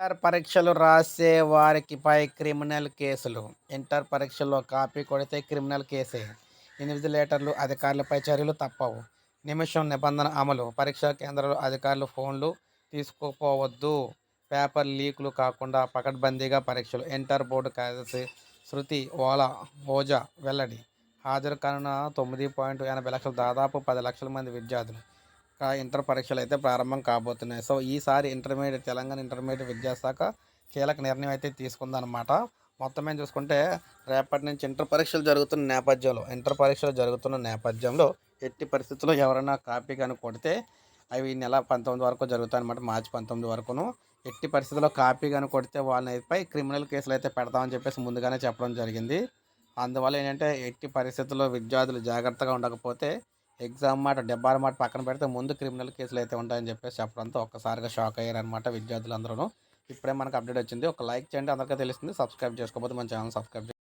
Inter పరీక్షలు రాసే వారికిపై క్రిమినల్ కేసులు. ఇంటర్ పరీక్షల్లో కాపీ కొడితే క్రిమినల్ కేసే. ఇన్విజిలేటర్లు అధికారులపై చర్యలు తప్పవు. నిమిషం నిబంధన అమలు. పరీక్షా కేంద్రాలు అధికారులు ఫోన్లు తీసుకోపోవద్దు. పేపర్ లీకులు కాకుండా పకడ్బందీగా పరీక్షలు. ఇంటర్ బోర్డు కార్యదర్శి శృతి ఓలా ఓజా వెల్లడి. హాజరు కానున్న తొమ్మిది పాయింట్ ఎనభై లక్షలు దాదాపు పది లక్షల మంది విద్యార్థులు. ఇంటర్ పరీక్షలు అయితే ప్రారంభం కాబోతున్నాయి. సో ఈసారి ఇంటర్మీడియట్ తెలంగాణ ఇంటర్మీడియట్ విద్యాశాఖ కీలక నిర్ణయం అయితే తీసుకుందనమాట మొత్తం మేము చూసుకుంటే రేపటి నుంచి ఇంటర్ పరీక్షలు జరుగుతున్న నేపథ్యంలో ఇంటర్ పరీక్షలు జరుగుతున్న నేపథ్యంలో ఎట్టి పరిస్థితుల్లో ఎవరైనా కాపీ కానీ కొడితే అవి నెల పంతొమ్మిది వరకు జరుగుతాయి అనమాట మార్చి పంతొమ్మిది వరకును. ఎట్టి పరిస్థితుల్లో కాపీ కానీ కొడితే వాళ్ళపై క్రిమినల్ కేసులు అయితే పెడతామని చెప్పేసి ముందుగానే చెప్పడం జరిగింది. అందువల్ల ఏంటంటే ఎట్టి పరిస్థితుల్లో విద్యార్థులు జాగ్రత్తగా ఉండకపోతే ఎగ్జామ్ మాట డెబ్బాల మాట పక్కన పెడితే ముందు క్రిమినల్ కేసులు అయితే ఉంటాయని చెప్పేసి చెప్పడంతో ఒక్కసారిగా షాక్ అయ్యారనమాట విద్యార్థులందరూ ఇప్పుడే మనకు అప్డేట్ వచ్చింది. ఒక లైక్ చేయండి. అందరికీ తెలుస్తుంది. సబ్స్క్రైబ్ చేసుకోకపోతే మన ఛానల్ సబ్స్క్రైబ్